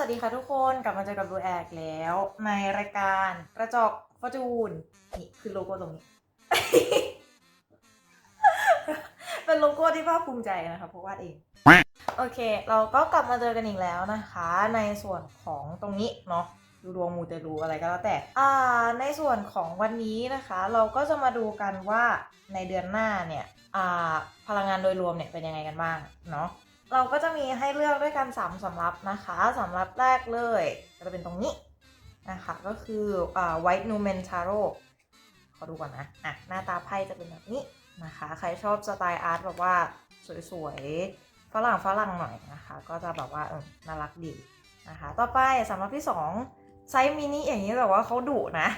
สวัสดีค่ะทุกคนกลับมาเจอกับดูแอกแล้ว ในรายการกระจกฟอร์จูนนี่คือโลโก้ตรงนี้ เป็นโลโก้ที่ภาคภูมิใจนะคะเพราะวาดเอง โอเค เราก็กลับมาเจอกันอีกแล้วนะคะ ในส่วนของตรงนี้เนาะดูดวงมูเตลูอะไรก็แล้วแต่ อ่า ในส่วนของวันนี้นะคะ เราก็จะมาดูกันว่าในเดือนหน้าเนี่ย อ่า พลังงานโดยรวมเนี่ยเป็นยังไงกันบ้างเนาะ เราก็จะมีให้เลือกด้วยกัน3สำรับนะคะสำรับแรกเลยจะเป็นตรงนี้นะคะก็คืออ White Numen Tarot ขอดูก่อนนะอะหน้าตาไพ่จะเป็นแบบนี้นะคะ ใครชอบสไตล์อาร์ตแบบว่าสวยๆฝรั่งฝรั่งหน่อยนะคะ ก็จะแบบว่าเออน่ารักดีนะคะ ต่อไปสำรับที่ 2 ไซส์มินิอย่างนี้แบบว่าเขาดุนะ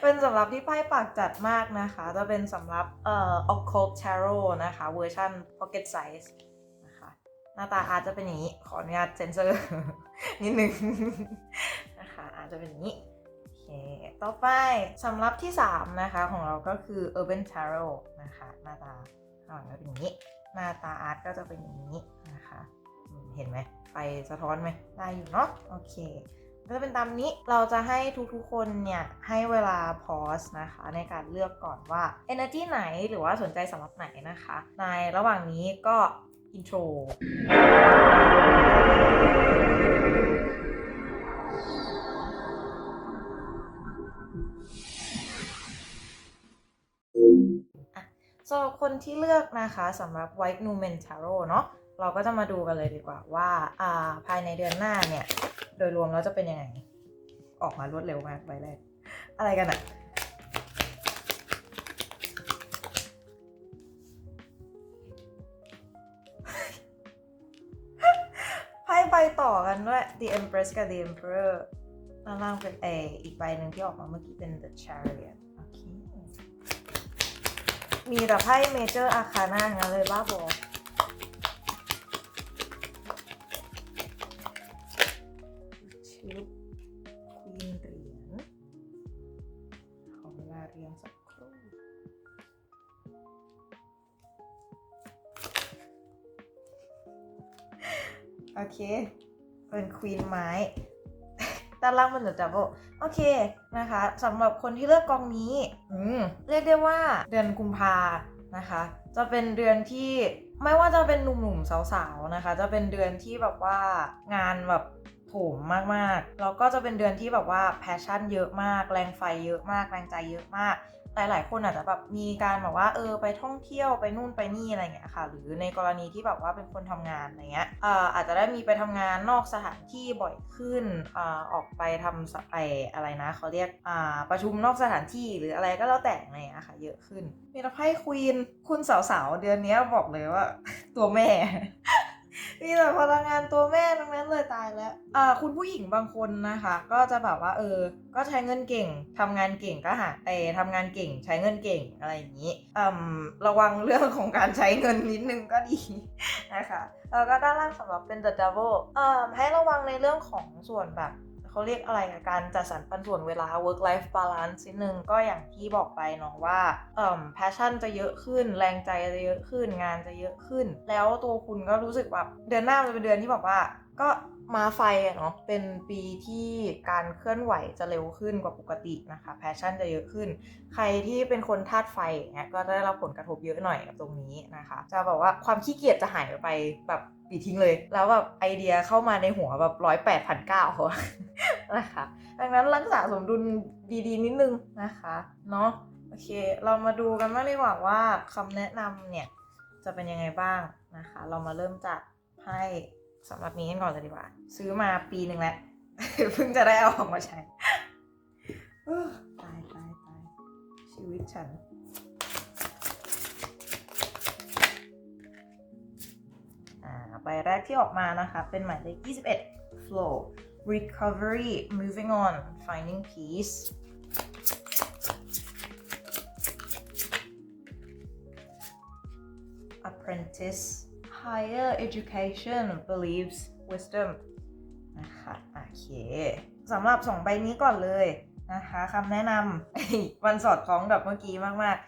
เป็นสำรับที่ไพ่ปากจัดมากนะคะ จะเป็นสำรับเอ่อ occult tarot นะคะเวอร์ชัน pocket size หน้าตาอาจจะเป็นอย่างนี้ ขออนุญาตเซนเซอร์ นิดนึงนะคะอาจจะเป็นอย่างนี้โอเคต่อไปสำรับที่ 3 นะคะ ของเราก็คือ Urban Tarot นะคะ หน้าตาข้างหลังก็เป็นอย่างนี้ หน้าตาอาร์ตก็จะเป็นอย่างนี้นะคะ เห็นไหมไฟสะท้อนไหมได้อยู่เนาะโอเคก็จะเป็นตามนี้เราจะให้ทุกๆคนเนี่ย ให้เวลาพอสนะคะ ในการเลือกก่อนว่า energy ไหนหรือว่าสนใจสำหรับไหนนะคะ ในระหว่างนี้ก็ intro สำหรับคนที่เลือกนะคะสำหรับ White Numen Tarot เนาะเราก็จะมาดูกันเลยดีกว่าว่าอ่าภายในเดือนหน้าเนี่ย โดยรวมแล้วจะเป็นยังไง ออกมารวดเร็วมากใบแรกอะไรกันอะ ด้วย The Empress กับ The Emperor ด้านล่างเป็นเออีกใบหนึ่งที่ออกมาเมื่อกี้เป็น The Chariot โอเค มีแต่ไพ่เมเจอร์อาคาน่างั้นเลยบ้าบอชิปควีนเหรียญขอเวลาเรียงสักครู่โอเค เป็นควีนไม้ด้านล่างมันเหลือจับโบโอเคนะคะสำหรับคนที่เลือกกองนี้อืมเรียกได้ว่าเดือนกุมภานะคะ จะเป็นเดือนที่ไม่ว่าจะเป็นหนุ่มๆสาวๆนะคะ จะเป็นเดือนที่แบบว่างานแบบโถมมากๆแล้วก็จะเป็นเดือนที่แบบว่าแพชชั่นเยอะมาก แรงไฟเยอะมาก แรงใจเยอะมาก หลาย ๆ คนอาจจะแบบมีการแบบว่าเออไปท่องเที่ยวไปนู่นไปนี่อะไรเงี้ยค่ะ หรือในกรณีที่แบบว่าเป็นคนทำงานอะไรเงี้ยเอ่ออาจจะได้มีไปทำงานนอกสถานที่บ่อยขึ้นอ่าออกไปทำไออะไรนะเขาเรียกอ่าประชุมนอกสถานที่หรืออะไรก็แล้วแต่อะไรเงี้ยค่ะ เยอะขึ้นมีแต่ไพ่ควีนคุณสาวๆเดือนนี้บอกเลยว่า ตัวแม่ มีแต่พลังงานตัวแม่ทั้งนั้นเลยตายแล้วอ่าคุณผู้หญิงบางคนนะคะ ก็จะแบบว่า เออ ก็ใช้เงินเก่งทำงานเก่งก็หาเออทำงานเก่ง ใช้เงินเก่งอะไรอย่างนี้อืมระวังเรื่องของการใช้เงินนิดนึงก็ดีนะคะแล้วก็ด้านล่างสำหรับเป็น the devil เอ่อให้ระวังในเรื่องของส่วนแบบ เขาเรียกอะไรกับการจัดสรรปันส่วนเวลา work life balance นิดนึงก็อย่างที่บอกไปเนาะว่าเอ่อ passion จะเยอะขึ้น แรงใจจะเยอะขึ้นงานจะเยอะขึ้น แล้วตัวคุณก็รู้สึกแบบเดือนหน้าจะเป็นเดือนที่แบบว่า ก็ มาไฟอะเนาะเป็นปีที่การเคลื่อนไหวจะเร็วขึ้นกว่าปกตินะคะแพชชั่นจะเยอะขึ้น ใครที่เป็นคนธาตุไฟเงี้ยก็จะได้รับผลกระทบเยอะหน่อยกับตรงนี้นะคะ จะบอกว่าความขี้เกียจจะหายไปแบบปีทิ้งเลย แล้วแบบไอเดียเข้ามาในหัวแบบร้อยแปดพันเก้านะคะดังนั้นรักษาสมดุลดีๆ นิดนึงนะคะเนาะโอเค เรามาดูกันบ้างดีกว่าว่าคำแนะนำเนี่ยจะเป็นยังไงบ้างนะคะ เรามาเริ่มจากไพ่ สำหรับนี้กันก่อนเลยดีกว่า ซื้อมาปีหนึ่งแล้วเพิ่งจะได้เอาออกมาใช้ตายตายตายชีวิตฉัน อ่าใบแรกที่ออกมานะคะ เป็นหมายเลข21 flow recovery moving on finding peace apprentice higher education beliefs wisdom นะคะโอเคสำหรับสองใบนี้ก่อนเลยนะคะคำแนะนำวันสอดคล้องกับเมื่อกี้มากๆ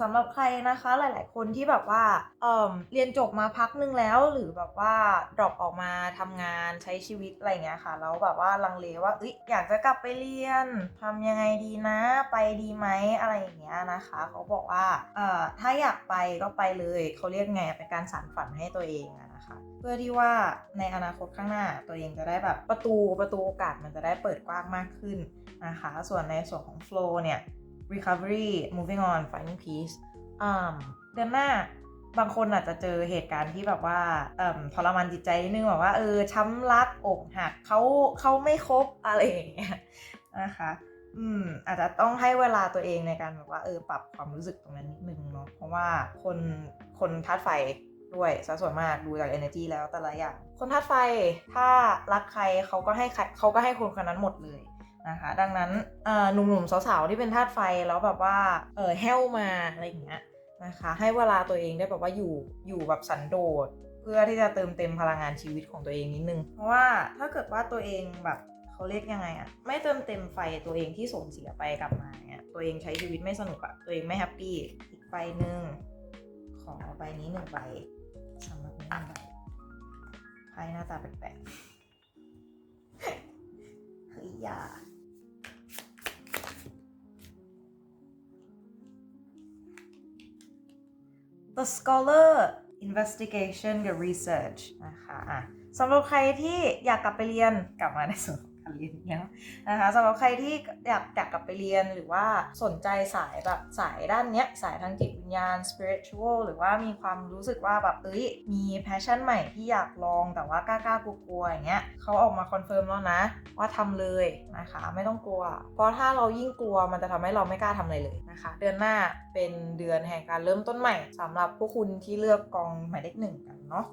สำหรับใครนะคะหลาย ๆ คนที่แบบว่าเเรียนจบมาพักนึงแล้ว หรือแบบว่า drop ออกมาทำงานใช้ชีวิตอะไรเงี้ยค่ะแล้วแบบว่าลังเลว่าอยอยากจะกลับไปเรียนทำยังไงดีนะ ไปดีไหมอะไรอย่างเงี้ยนะคะ เขาบอกว่าถ้าอยากไปก็ไปเลยเขาเรียกไงเป็นการสานฝันให้ตัวเองนะคะเพื่อที่ว่าในอนาคตข้างหน้าตัวเองจะได้แบบประตูประตูโอกาสมันจะได้เปิดกว้างมากขึ้นนะคะ ส่วนในส่วนของ flow เนี่ย recovery moving on finding peace เดือนหน้าบางคนอาจจะเจอเหตุการณ์ที่แบบว่าทรมานจิตใจนิดนึงแบบว่าเออช้ำรักอกหักเขาเขาไม่คบอะไรอย่างเงี้ยนะคะอืมอาจจะต้องให้เวลาตัวเองในการแบบว่าเออปรับความรู้สึกตรงนั้นนิดนึงเนาะเพราะว่าคนคนธาตุไฟด้วยซะส่วนมากดูจาก energy แล้วแต่ละอย่างคนธาตุไฟถ้ารักใครเขาก็ให้เขาก็ให้คนคนนั้นหมดเลย นะคะ ดังนั้นหนุ่มๆสาวๆที่เป็นธาตุไฟแล้วแบบว่าเออแห้วมาอะไรอย่างเงี้ยนะคะ ให้เวลาตัวเองได้แบบว่าอยู่อยู่แบบสันโดษเพื่อที่จะเติมเต็มพลังงานชีวิตของตัวเองนิดนึง เพราะว่าถ้าเกิดว่าตัวเองแบบเขาเรียกยังไงอะไม่เติมเต็มไฟตัวเองที่สูญเสียไปกลับมาเนี่ยตัวเองใช้ชีวิตไม่สนุกอะตัวเองไม่แฮปปี้อีกใบหนึ่งขอใบนี้หนึ่งใบสำหรับนี้หนึ่งใบไพ่หน้าตาแปลกๆเฮ้ยอย่า The Scholar Investigation กับ Research นะคะสำหรับใครที่อยากกลับไปเรียนกลับมาในส่วน เรียนเนี่ยนะคะสำหรับใครที่อยากอยากกลับไปเรียนหรือว่าสนใจสายแบบสายด้านเนี้ยสายทางจิตวิญญาณ spiritual หรือว่ามีความรู้สึกว่าแบบเอ้ยมี passion ใหม่ที่อยากลองแต่ว่ากล้ากลัวๆอย่างเงี้ยเขาออกมาคอนเฟิร์มแล้วนะ ว่าทำเลยนะคะ ไม่ต้องกลัว เพราะถ้าเรายิ่งกลัวมันจะทำให้เราไม่กล้าทำอะไรเลยนะคะ เดือนหน้าเป็นเดือนแห่งการเริ่มต้นใหม่สำหรับพวกคุณที่เลือกกองหมายเลขหนึ่งกันเนาะ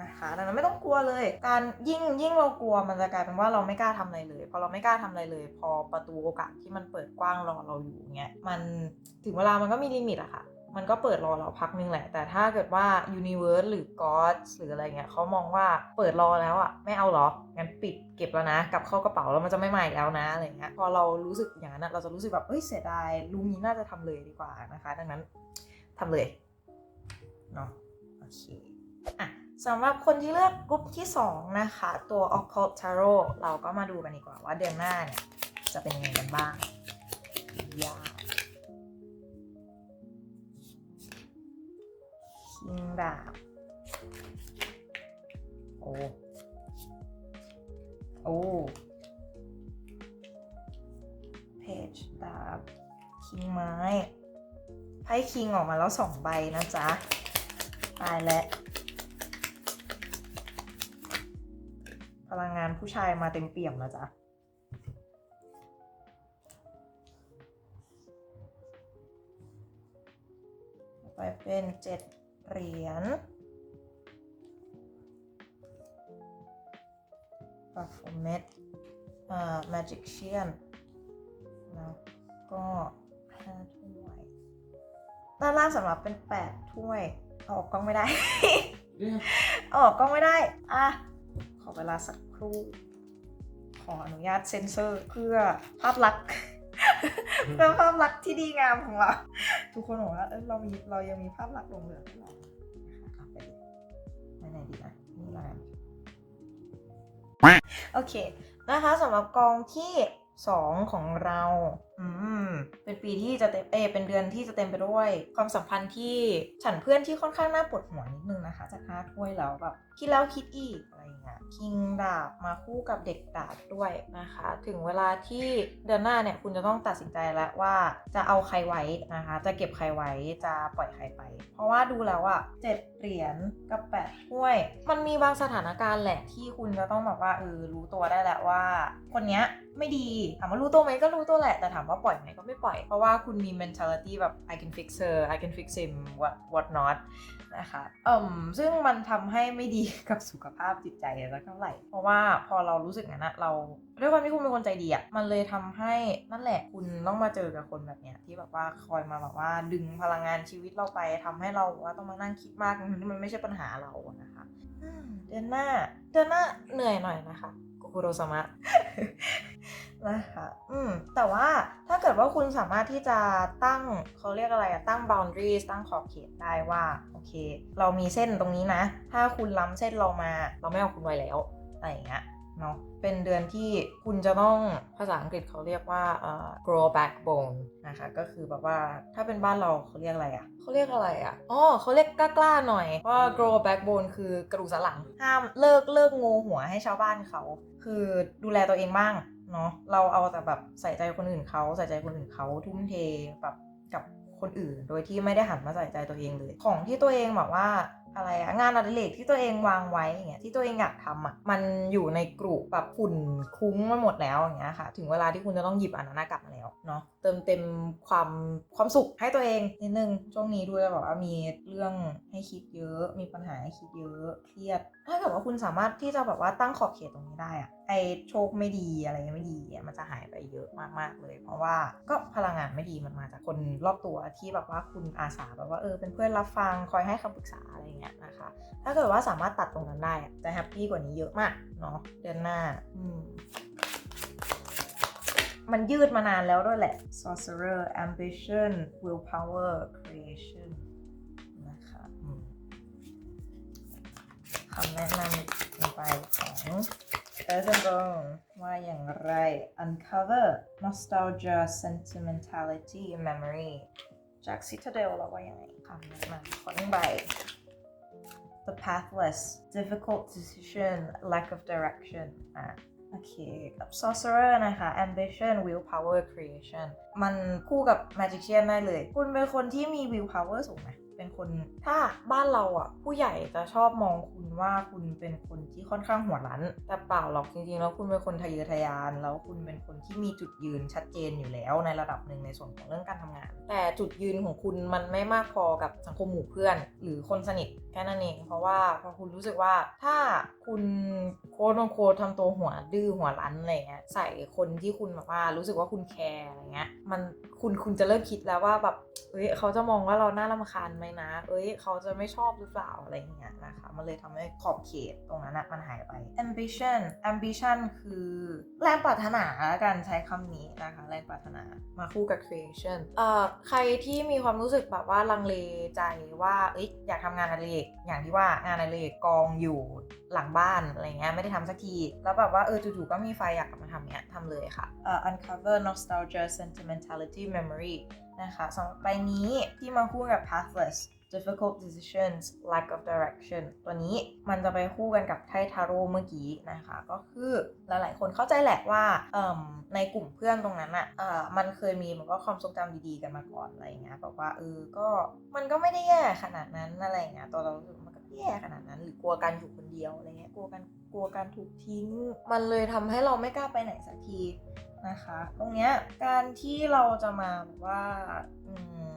นะคะดังนั้นไม่ต้องกลัวเลย การยิ่งยิ่งเรากลัวมันจะกลายเป็นว่าเราไม่กล้าทำอะไรเลย พอเราไม่กล้าทำอะไรเลย พอประตูโอกาสที่มันเปิดกว้างรอเราอยู่เงี้ยมันถึงเวลามันก็มีลิมิตอะค่ะมันก็เปิดรอเราพักนึงแหละ แต่ถ้าเกิดว่า Universe หรือ God หรืออะไรเงี้ยเขามองว่าเปิดรอแล้วอะไม่เอาหรอ งั้นปิดเก็บแล้วนะ กลับเข้ากระเป๋าแล้วมันจะไม่ใหม่แล้วนะอะไรเงี้ย พอเรารู้สึกอย่างนั้นอะเราจะรู้สึกแบบเอ้ยเสียดายลุงนี้น่าจะทำเลยดีกว่านะคะ ดังนั้นทำเลย เนาะ โอเค อะ สำหรับคนที่เลือกกลุ่มที่ 2 นะคะ ตัว Occult Tarot เราก็มาดูกันดีกว่าว่าเดือนหน้าเนี่ย จะเป็นยังไงกันบ้างยา คิงดาบโอ้ โอ้เพจดาบคิงไม้ไพ่คิงออกมาแล้วสองใบนะจ๊ะ ตายแล้วานผู้ชายมาเต็มเปี่ยมแล้วจ๊ะไปเป็นเจ็ดเหรียญปาฟเมตอ่า magic เชียนแล้วก็ห้าถ้วยด้านล่างสำหรับเป็นแปดถ้วยเอาออกกล้องไม่ได้เอาออกกล้องไม่ได้ อะขอ เวลาสักครู่ ขออนุญาตเซ็นเซอร์เพื่อภาพลักษณ์เพื่อภาพลักษณ์ที่ดีงามของเรา ทุกคนบอกว่าเออเรามีเรายังมีภาพลักษณ์ลงเหลือให้เรานะคะเอาไปเลยไม่ไหนดีนะนี่ละกันโอเคนะคะสำหรับกองที่ 2 ของเรา อืม เป็นปีที่จะเต็มเอเป็นเดือนที่จะเต็มไปด้วย ความสัมพันธ์ที่ฉันเพื่อนที่ค่อนข้างน่าปวดหัวนิดนึงนะคะ จากห้าถ้วยแล้วแบบคิดแล้วคิดอีกอะไรอย่างเงี้ยคิงดาบมาคู่กับเด็กดาบด้วยนะคะ ถึงเวลาที่เดือนหน้าเนี่ยคุณจะต้องตัดสินใจแล้วว่าจะเอาใครไว้นะคะ จะเก็บใครไว้จะปล่อยใครไป เพราะว่าดูแล้วอะเจ็ดเหรียญกับแปดถ้วย มันมีบางสถานการณ์แหละที่คุณจะต้องแบบว่าเออรู้ตัวได้แหละว่า คนเนี้ยไม่ดีถามว่ารู้ตัวไหมก็รู้ตัวแหละแต่ถามว่าปล่อยไหมก็ไม่ปล่อย เพราะว่าคุณมี mentality แบบ I can fix her I can fix him what what not นะคะเอ่มซึ่งมันทำให้ไม่ดีกับสุขภาพจิตใจสักเท่าไหร่ เพราะว่าพอเรารู้สึกงั้นนะเราด้วยความที่คุณเป็นคนใจดีอะมันเลยทำให้นั่นแหละคุณต้องมาเจอกับคนแบบเนี้ยที่แบบว่าคอยมาแบบว่าดึงพลังงานชีวิตเราไปทำให้เราว่าต้องมานั่งคิดมากที่มันไม่ใช่ปัญหาเรานะคะเดือนหน้าเดือนหน้าเหนื่อยหน่อยนะคะกุคุโรสมะ นะคะอืมแต่ว่าถ้าเกิดว่าคุณสามารถที่จะตั้งเขาเรียกอะไรอะตั้ง boundaries ตั้งขอบเขตได้ว่า โอเค เรามีเส้นตรงนี้นะ ถ้าคุณล้ำเส้นเรามา เราไม่เอาคุณไว้แล้วอะไรอย่างเงี้ยเนาะเป็นเดือนที่คุณจะต้องภาษาอังกฤษเขาเรียกว่าเอ่อ grow backbone นะคะก็คือแบบว่าถ้าเป็นบ้านเราเขาเรียกอะไรอะ่ะเขาเรียกอะไรอะ่ะอ๋อเขาเรียกกล้าๆหน่อยว่า grow backbone คือกระดูกสันหลัง ห้ามเลิกเลิกโงหัวให้ชาวบ้านเขา คือดูแลตัวเองบ้าง เนาะเราเอาแต่แบบใส่ใจคนอื่นเขาใส่ใจคนอื่นเขาทุ่มเทแบบกับคนอื่น โดยที่ไม่ได้หันมาใส่ใจตัวเองเลย ของที่ตัวเองแบบว่าอะไรอะงานอดิเรกที่ตัวเองวางไว้อย่างเงี้ยที่ตัวเองอยากทำอะมันอยู่ในกลุ่มแบบฝุ่นคุ้งมาหมดแล้วอย่างเงี้ยค่ะ ถึงเวลาที่คุณจะต้องหยิบอันนั้นกลับมาแล้วเนาะเติมเต็มความความสุขให้ตัวเองนิดนึงช่วงนี้ด้วยแบบว่ามีเรื่องให้คิดเยอะ มีปัญหาให้คิดเยอะเครียด ถ้าเกิดว่าคุณสามารถที่จะแบบว่าตั้งขอบเขตตรงนี้ได้อะ ไอโชคไม่ดีอะไรไม่ดีมันจะหายไปเยอะมากๆเลย เพราะว่าก็พลังงานไม่ดีมันมาจากคนรอบตัวที่แบบว่าคุณอาสาแบบว่าเออเป็นเพื่อนรับฟังคอยให้คำปรึกษาอะไรเงี้ยนะคะ ถ้าเกิดว่าสามารถตัดตรงนั้นได้จะแฮปปี้กว่านี้เยอะมากเนาะเดือนหน้าอืมมันยืดมานานแล้วด้วยแหละ sorcerer ambition willpower creation นะคะคำแนะนำไปของ e a r t h e n Bone ว่าอย่างไร uncover nostalgia sentimentality memory จาก Citadel เราว่ายังไงคำแนะนำขอหนึ่งใบ the pathless difficult decision lack of direction อ่ะโอเค กับ sorcerer นะคะ ambition willpower creation มันคู่กับ magician ได้เลย คุณเป็นคนที่มี willpower สูงไหม เป็นคนถ้าบ้านเราอะ ผู้ใหญ่จะชอบมองคุณว่าคุณเป็นคนที่ค่อนข้างหัวรั้น แต่เปล่าหรอกจริงๆ แล้วคุณเป็นคนทะเยอทะยาน แล้วคุณเป็นคนที่มีจุดยืนชัดเจนอยู่แล้วในระดับหนึ่งในส่วนของเรื่องการทำงาน แต่จุดยืนของคุณมันไม่มากพอกับสังคมหมู่เพื่อน หรือคนสนิทแค่นั้นเอง เพราะว่าพอคุณรู้สึกว่าถ้าคุณโค้ดโค้ดทำตัวหัวดื้อหัวรั้นอะไรเงี้ยใส่คนที่คุณแบบว่ารู้สึกว่าคุณแคร์อะไรเงี้ยมันคุณคุณจะเริ่มคิดแล้วว่าแบบเอ้ยเขาจะมองว่าเราน่ารำคาญไหมนะ เอ้ย เขาจะไม่ชอบหรือเปล่าอะไรเงี้ยนะคะ มันเลยทำให้ขอบเขตตรงนั้นนะมันหายไป ambition ambition คือแรงปรารถนาละกันใช้คำนี้นะคะ แรงปรารถนามาคู่กับ creation เอ่อใครที่มีความรู้สึกแบบว่าลังเลใจว่าเอ้ยอยากทำงานอดิเรอย่างที่ว่างานอดิเรกองอยู่หลังบ้านอะไรเงี้ยไม่ได้ทำสักทีแล้วแบบว่าเออจู่ๆก็มีไฟอยากกลับมาทำเนี้ยทำเลยค่ะเอ่อ uncover nostalgia sentimentality memory นะคะสำหรับใบนี้ที่มาคู่กับ pathless difficult decisions lack of direction ตัวนี้มันจะไปคู่กันกับไพ่ทาโร่เมื่อกี้นะคะ ก็คือหลายๆ คนเข้าใจแหละว่าในกลุ่มเพื่อนตรงนั้นอะ่ะมันเคยมีแบบว่าความทรงจำดีๆกันมาก่อนอะไรเงี้ยแบบว่าเออก็มันก็ไม่ได้แย่ขนาดนั้นอะไรเงี้ยตัวเราสึกมันก็แย่ขนาดนั้น หรือกลัวการอยู่คนเดียวอะไรเงี้ยกลัวการกลัวการถูกทิ้ง มันเลยทำให้เราไม่กล้าไปไหนสักทีนะคะ ตรงเนี้ยการที่เราจะมาแบบว่าอืม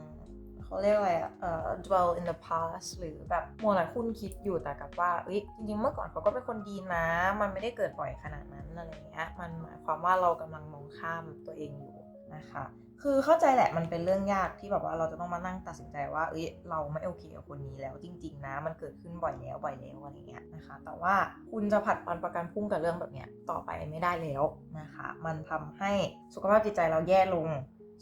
เขาเรียกอะไรอะเอ่อ dwell in the past หรือแบบมัวแต่คุ้นคิดอยู่แต่กับว่าเอ้ยจริงๆเมื่อก่อนเขาก็เป็นคนดีนะ มันไม่ได้เกิดบ่อยขนาดนั้นอะไรเงี้ยมันหมายความว่าเรากำลังมองข้ามตัวเองอยู่นะคะคือเข้าใจแหละมันเป็นเรื่องยากที่แบบว่าเราจะต้องมานั่งตัดสินใจว่า เอ้ยเราไม่โอเคกับคนนี้แล้วจริง ๆ นะ มันเกิดขึ้นบ่อยแล้วบ่อยแล้วอะไรเงี้ยนะคะ แต่ว่าคุณจะผัดวันประกันพุ่งกับเรื่องแบบเนี้ยต่อไปไม่ได้แล้วนะคะ มันทำให้สุขภาพจิตใจเราแย่ลง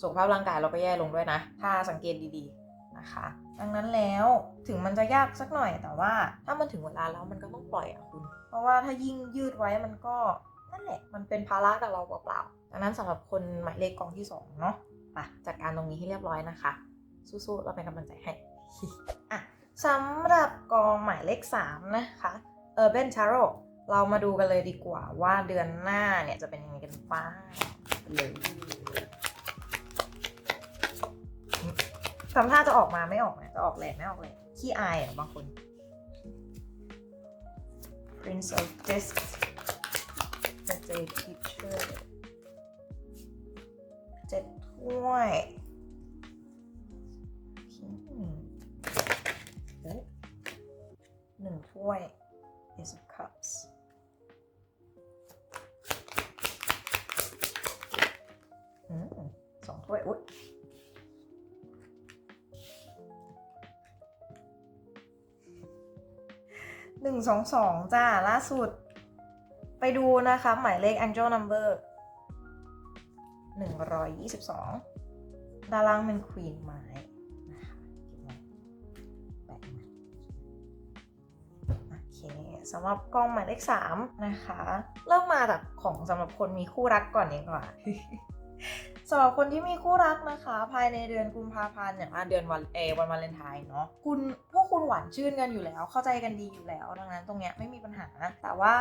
สุขภาพร่างกายเราก็แย่ลงด้วยนะ ถ้าสังเกตดีๆนะคะ ดังนั้นแล้วถึงมันจะยากสักหน่อยแต่ว่า ถ้ามันถึงเวลาแล้วมันก็ต้องปล่อยอะคุณ เพราะว่าถ้ายิ่งยืดไว้มันก็นั่นแหละมันเป็นภาระกับเราเปล่าๆดังนั้นสำหรับคนหมายเลขกองที่สองเนาะไปจัดการตรงนี้ให้เรียบร้อยนะคะ สู้ๆเราเป็นกำลังใจให้อะสำหรับกองหมายเลข 3 นะคะ Urban Tarot เรามาดูกันเลยดีกว่าว่าเดือนหน้าเนี่ยจะเป็นยังไงกันบ้างเลย ทำท่าจะออกมาไม่ออกนะจะออกแหลกไม่ออกแหลกขี้อายอะบางคน Prince of Discs The Jade Teacher เจ็ดถ้วยหนึ่งถ้วย Ace of Cups สองถ้วย อุ๊ย หนึ่งสองสองจ้า ล่าสุด ไปดูนะคะ หมายเลข Angel Number 122 ด้านล่างเป็นควีนไม้นะคะเก็บไว้แปะโอเคสำหรับกล้องหมายเลข 3 นะคะ เริ่มมาจากของสำหรับคนมีคู่รักก่อนดีกว่า สำหรับคนที่มีคู่รักนะคะ ภายในเดือนกุมภาพันธ์อย่างว่าเดือนวันเอวันวาเลนไทน์เนาะคุณพวกคุณหวานชื่นกันอยู่แล้ว เข้าใจกันดีอยู่แล้ว ดังนั้นตรงเนี้ยไม่มีปัญหา แต่ว่า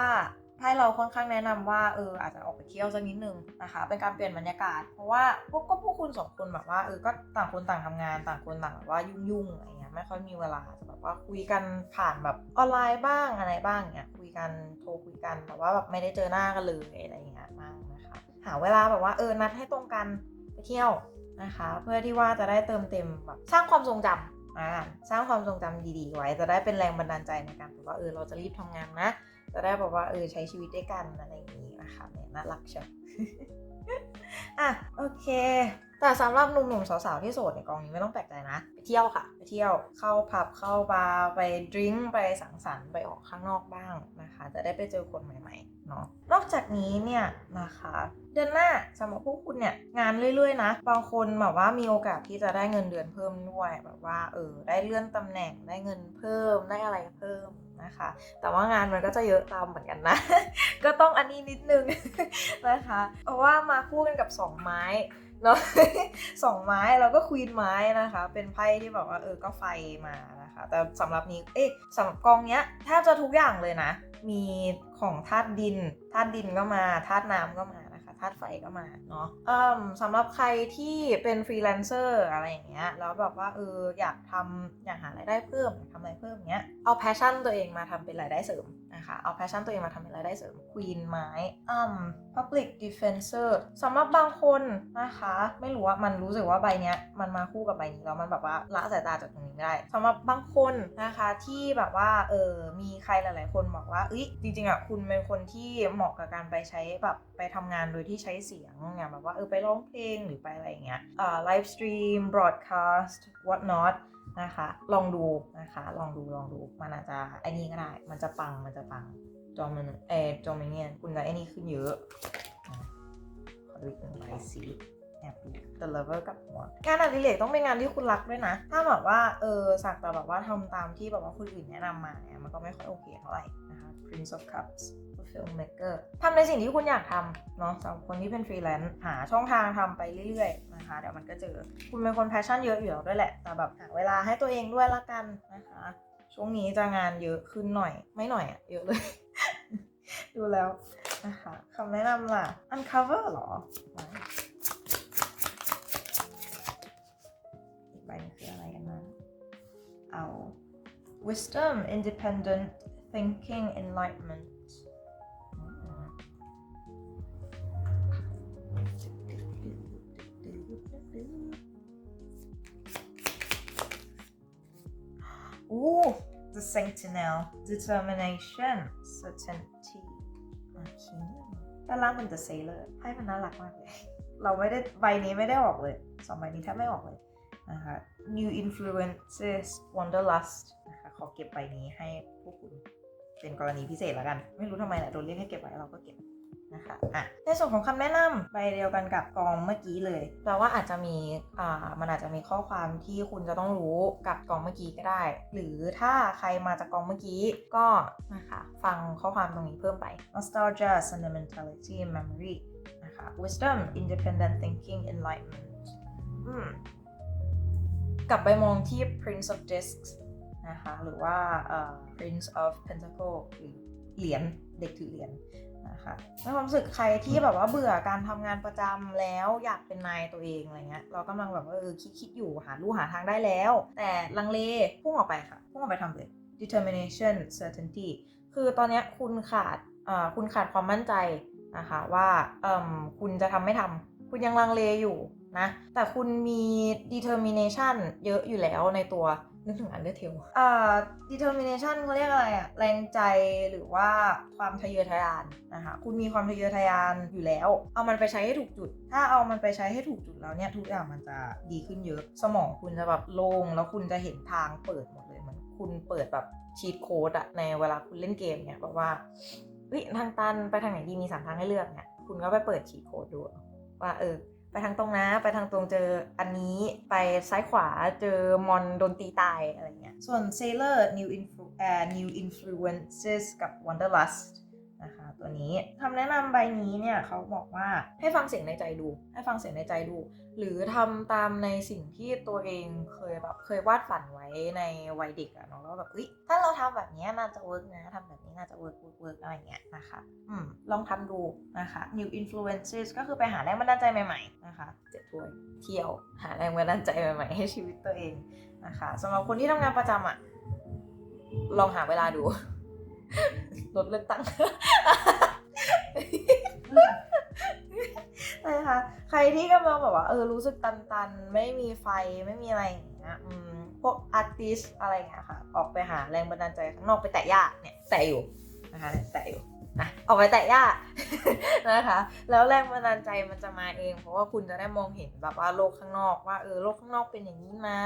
ไพ่เราค่อนข้างแนะนำว่าเอออาจจะออกไปเที่ยวสักนิดนึงนะคะ เป็นการเปลี่ยนบรรยากาศ เพราะว่าพวกก็พวกคุณสองคนแบบว่าเออก็ต่างคนต่างทำงาน ต่างคนต่างแบบว่ายุ่งๆอะไรเงี้ยไม่ค่อยมีเวลาจะแบบว่าคุยกันผ่านแบบออนไลน์บ้างอะไรบ้างเงี้ยคุยกันโทรคุยกันแต่ว่าแบบไม่ได้เจอหน้ากันเลยอะไรเงี้ยมากนะคะ หาเวลาแบบว่าเออนัดให้ตรงกันไปเที่ยวนะคะ เพื่อที่ว่าจะได้เติมเต็มแบบสร้างความทรงจำอ่าสร้างความทรงจำดีๆ ไว้ จะได้เป็นแรงบันดาลใจในการแบบว่าเออเราจะรีบทำงานนะ จะได้แบบว่าเออใช้ชีวิตด้วยกันอะไรอย่างนี้นะคะเนี่ยน่ารักเชียวอะโอเค แต่สำหรับหนุ่มๆสาวๆที่โสดในกองนี้ไม่ต้องแปลกใจนะไปเที่ยวค่ะ ไปเที่ยวเข้าผับเข้าบาร์ไปดริงก์ไปสังสรรค์ไปออกข้างนอกบ้างนะคะ จะได้ไปเจอคนใหม่ ๆ เนาะนอกจากนี้เนี่ยนะคะเดือนหน้าสำหรับพวกคุณเนี่ยงานเรื่อยๆนะบางคนแบบว่ามีโอกาสที่จะได้เงินเดือนเพิ่มด้วยแบบว่าเออได้เลื่อนตำแหน่งได้เงินเพิ่มได้อะไรเพิ่มนะคะ แต่ว่างานมันก็จะเยอะตามเหมือนกันนะ ก็ต้องอันนี้นิดนึงนะคะ เพราะว่ามาคู่กันกับสองไม้เนาะสองไม้แล้วก็ควีนไม้นะคะ เป็นไพ่ที่แบบว่าเออก็ไฟมานะ คะ แต่สำหรับนี้เอ๊ะสำหรับกองเนี้ยแทบจะทุกอย่างเลยนะ มีของธาตุดินธาตุดินก็มาธาตุน้ำก็มานะคะธาตุไฟก็มาเนาะเอ่มสำหรับใครที่เป็นฟรีแลนเซอร์อะไรอย่างเงี้ยแล้วแบบว่าเอออยากทำอยากหารายได้เพิ่มทำอะไรเพิ่มเงี้ยเอาแพชชั่นตัวเองมาทำเป็นรายได้เสริม นะคะเอาแพชชั่นตัวเองมาทำเป็นรายได้เสริมควีนไม้อืม public defensor สำหรับบางคนนะคะ ไม่รู้ว่ามันรู้สึกว่าใบเนี้ยมันมาคู่กับใบนี้แล้วมันแบบว่าละสายตาจากตรงนี้ไม่ได้สำหรับบางคนนะคะที่แบบว่าเออมีใครหลาย ๆ คนบอกว่าเอ้ยจริงๆอะคุณเป็นคนที่เหมาะกับการไปใช้แบบไปทำงานโดยที่ใช้เสียงอย่างแบบว่าเออไปร้องเพลงหรือไปอะไรอย่างเงี้ยอ่าไลฟ์สตรีม broadcast what not นะคะ ลองดูนะคะ ลองดูลองดูมันอาจจะไอ้นี่ก็ได้ มันจะปังมันจะปังจอมันเอจอมิเนียคุณจะไอ้นี่ขึ้นเยอะขอดูอีกหนึ่งใบสีแอบดู The Lover กับหัวงานอดิเรกต้องเป็นงานที่คุณรักด้วยนะ ถ้าแบบว่าเออสักแต่แบบว่าทำตามที่แบบว่าคนอื่นแนะนำมาเนี่ยมันก็ไม่ค่อยโอเคเท่าไหร่นะคะ Prince of Cups filmmaker ทำในสิ่งที่คุณอยากทำเนาะสำหรับคนที่เป็นฟรีแลนซ์หาช่องทางทำไปเรื่อยๆนะคะเดี๋ยวมันก็เจอ คุณเป็นคนแพชชั่นเยอะอยู่แล้วด้วยแหละ แต่แบบหาเวลาให้ตัวเองด้วยละกันนะคะ ช่วงนี้จะงานเยอะขึ้นหน่อย ไม่หน่อยอะเยอะเลย ดูแล้วนะคะคำแนะนำล่ะ uncover หรออีกใบนึงคืออะไรกันนะเอา wisdom independent thinking enlightenment อู้ the sentinel determination certainty โอเคด้านล่างเป็น the sailor ให้มันน่ารักมากเลย เราไม่ได้ใบนี้ไม่ได้ออกเลยสองใบนี้แทบไม่ออกเลยนะคะ new influences wanderlust นะคะขอเก็บใบนี้ให้พวกคุณเป็นกรณีพิเศษแล้วกัน ไม่รู้ทำไมแหละโดนเรียกให้เก็บไว้เราก็เก็บ นะคะอะในส่วนของคำแนะนำใบเดียวกันกับกองเมื่อกี้เลยแปลว่าอาจจะมีอ่ามันอาจจะมีข้อความที่คุณจะต้องรู้กับกองเมื่อกี้ก็ได้ หรือถ้าใครมาจากกองเมื่อกี้ก็นะคะฟังข้อความตรงนี้เพิ่มไป nostalgia sentimentality memory นะคะ wisdom independent thinking enlightenment อืมกลับไปมองที่ prince of discs นะคะหรือว่าเอ่อ prince of pentacle หรือเหรียญเด็กถือเหรียญ นะคะในความรู้สึกใครที่แบบว่าเบื่อการทำงานประจำแล้วอยากเป็นนายตัวเองอะไรเงี้ยเรากำลังแบบว่าเออคิดคิดอยู่หาลู่หาทางได้แล้ว แต่ลังเลพุ่งออกไปค่ะพุ่งออกไปทำเลย determination certainty คือตอนนี้คุณขาดคุณขาดความมั่นใจนะคะว่าคุณจะทำไม่ทำคุณยังลังเลอยู่นะแต่คุณมี determination เยอะอยู่แล้วในตัว นึกถึง Undertale อ่า determination เขาเรียกอะไรอะแรงใจหรือว่าความทะเยอทะยานนะคะคุณมีความทะเยอทะยานอยู่แล้ว เอามันไปใช้ให้ถูกจุด ถ้าเอามันไปใช้ให้ถูกจุดแล้วเนี่ยทุกอย่างมันจะดีขึ้นเยอะ สมองคุณจะแบบโล่งแล้วคุณจะเห็นทางเปิดหมดเลยมันคุณเปิดแบบชีตโค้ดอะในเวลาคุณเล่นเกมเนี่ยแบบว่าเฮ้ยทางตันไปทางไหนดีมีสามทางให้เลือกเนี่ยคุณก็ไปเปิดชีตโค้ดดูว่าเออ ไปทางตรงนะ ไปทางตรงเจออันนี้ไปซ้ายขวาเจอมอนโดนตีตายอะไรเงี้ย ส่วน Sailor New Influ uh, New Influences กับ Wanderlust ตัวนี้คำแนะนำใบนี้เนี่ยเขาบอกว่าให้ฟังเสียงในใจดู ให้ฟังเสียงในใจดู หรือทำตามในสิ่งที่ตัวเองเคยแบบเคยวาดฝันไว้ในวัยเด็กอะเนาะแล้วแบบเอ้ยถ้าเราทำแบบนี้น่าจะเวิร์กนะทำแบบนี้น่าจะเวิร์กเวิร์กเวิร์กอะไรเงี้ยนะคะอืมลองทำดูนะคะ new influences ก็คือไปหาแรงบันดาลใจใหม่ๆนะคะเจ็ดถ้วยเที่ยวหาแรงบันดาลใจใหม่ๆให้ชีวิตตัวเองนะคะสำหรับคนที่ทำงานประจำอะลองหาเวลาดูลดเลือกตั้ง นะคะใครที่กำลังแบบว่าเออรู้สึกตันๆ ไม่มีไฟไม่มีอะไรอย่างเงี้ยพวกอาร์ติสอะไรเงี้ยค่ะ ออกไปหาแรงบันดาลใจข้างนอกไปแตะหญ้าเนี่ยแตะอยู่นะคะแตะอยู่ นะออกไปแตะหญ้านะคะ แล้วแรงบันดาลใจมันจะมาเอง เพราะว่าคุณจะได้มองเห็นแบบว่าโลกข้างนอกว่าเออโลกข้างนอกเป็นอย่างนี้นะ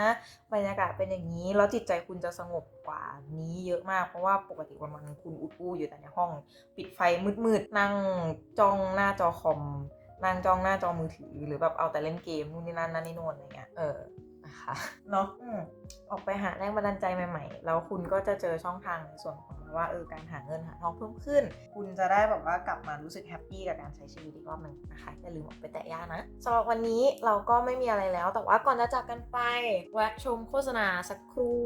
บรรยากาศเป็นอย่างนี้ แล้วจิตใจคุณจะสงบกว่านี้เยอะมาก เพราะว่าปกติวันวันๆคุณอุดอู้อยู่แต่ในห้อง ปิดไฟมืดๆนั่งจ้องหน้าจอคอมนั่งจ้องหน้าจอมือถือหรือแบบเอาแต่เล่นเกมนู่นนี่นั่นนั่นนี่โน่นอะไรเงี้ยเออ นะคะเนาะอืมออกไปหาแรงบันดาลใจใหม่ๆ แล้วคุณก็จะเจอช่องทางในส่วนของว่าเออการหาเงินหาทองเพิ่มขึ้น คุณจะได้แบบว่ากลับมารู้สึกแฮปปี้กับการใช้ชีวิตอีกรอบหนึ่งนะคะอย่าลืมออกไปแตะย่านะสำหรับวันนี้เราก็ไม่มีอะไรแล้ว แต่ว่าก่อนจะจากกันไปแวะชมโฆษณาสักครู่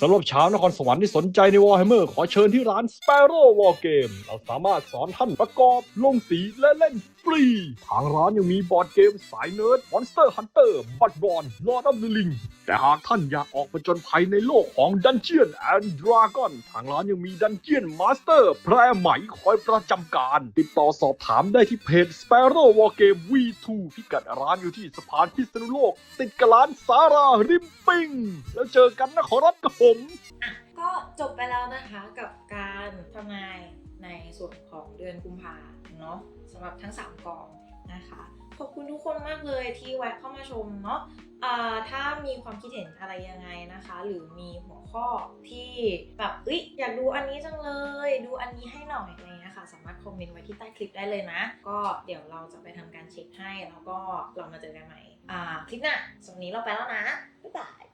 สำหรับชาวนครสวรรค์ที่สนใจใน Warhammer ขอเชิญที่ร้าน Sparrow War Game เราสามารถสอนท่านประกอบ ลงสีและเล่น ฟรี ทางร้านยังมีบอร์ดเกมสายเนิร์ด Monster Hunter บัตบอล Lord of the Ring แต่หากท่านอยากออกผจญภัยในโลกของ Dungeon and Dragon ทางร้านยังมี Dungeon Master แพร่ไหมคอยประจำการ ติดต่อสอบถามได้ที่เพจ Sparrow War Game V2 พิกัดร้านอยู่ที่สะพานพิษณุโลก ติดกับร้านสาราริมปิง แล้วเจอกันนะขอรับกับผมก็จบไปแล้วนะคะกับการทำนายในส่วนของเดือนกุมภา เนาะสำหรับทั้ง 3 กองนะคะขอบคุณทุกคนมากเลยที่แวะเข้ามาชมเนาะถ้ามีความคิดเห็นอะไรยังไงนะคะ หรือมีหัวข้อที่แบบเอ้ยอยากดูอันนี้จังเลย ดูอันนี้ให้หน่อยอะไรเงี้ยค่ะ สามารถคอมเมนต์ไว้ที่ใต้คลิปได้เลยนะ ก็เดี๋ยวเราจะไปทำการเช็คให้ แล้วก็เรามาเจอกันใหม่คลิปหน้าสำหรับวันนี้เราไปแล้วนะบ๊ายบาย